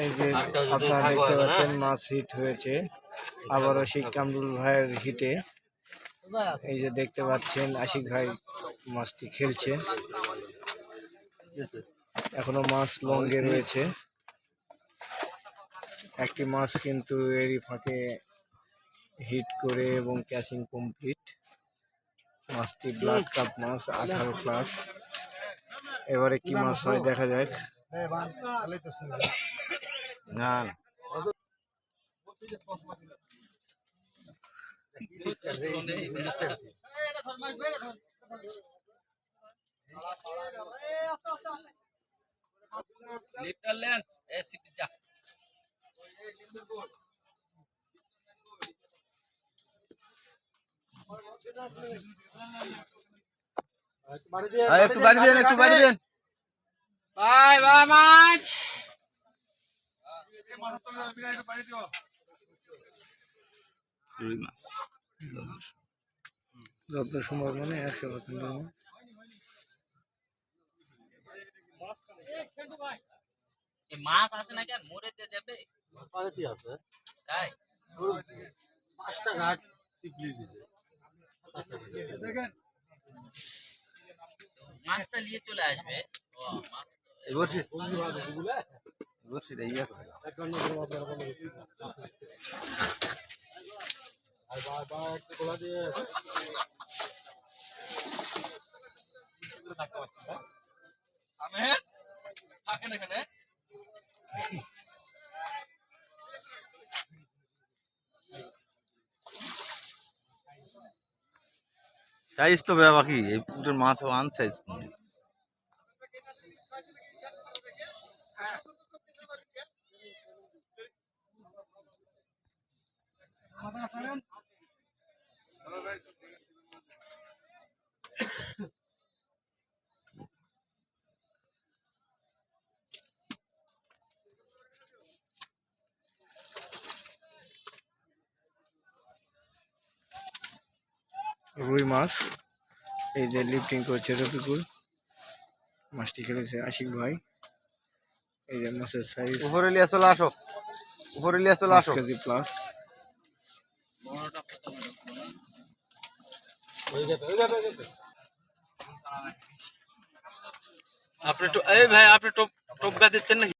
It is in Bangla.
এই যে আপনারা দেখতে পাচ্ছেন, মাছ হিট হয়েছে। আবারও সেই কামরুল ভাইয়ের হিটে এই যে দেখতে পাচ্ছেন, আশিক ভাই মাছটি খেলছে। এখনও মাছ লঙ্গে রয়েছে। একটি মাছ কিন্তু এরই ফাঁকে হিট করে এবং ক্যাচিং কমপ্লিট মাছটি ব্লাড কাপ মাছ, আঠারো প্লাস এবারে কি মাছ হয় দেখা যাক। না। লিটারল্যান্ড এ সিপি যা। আর একটু বাড়ি দেন একটু বাড়ি দেন। বাই বাই মাছ। রুই মাছ। যত সম্ভব মানে একশো পার্সেন্ট মাছ। আছে না কেন মরে দিয়ে যাবে। তাই? মাছটা নিয়ে চলে আসবে। ও মাছ তো- বলছি বলছি রে করে। আমের? থাকেন এখানে? সাইজ তো বাকি। এই পুকুরের মাছ আন সাইজ রুই মাছ এই যে লিফটিং করছে রফিকুল। মাছটি খেলেছে আশিক ভাই। এই যে মাছের সাইজ উপরে লিয়ে চলে আসো। উপরে লিয়ে চলে আসো। কেজি প্লাস আপনি তো এই ভাই আপনি টোপ টোপ গা দিচ্ছেন নাকি?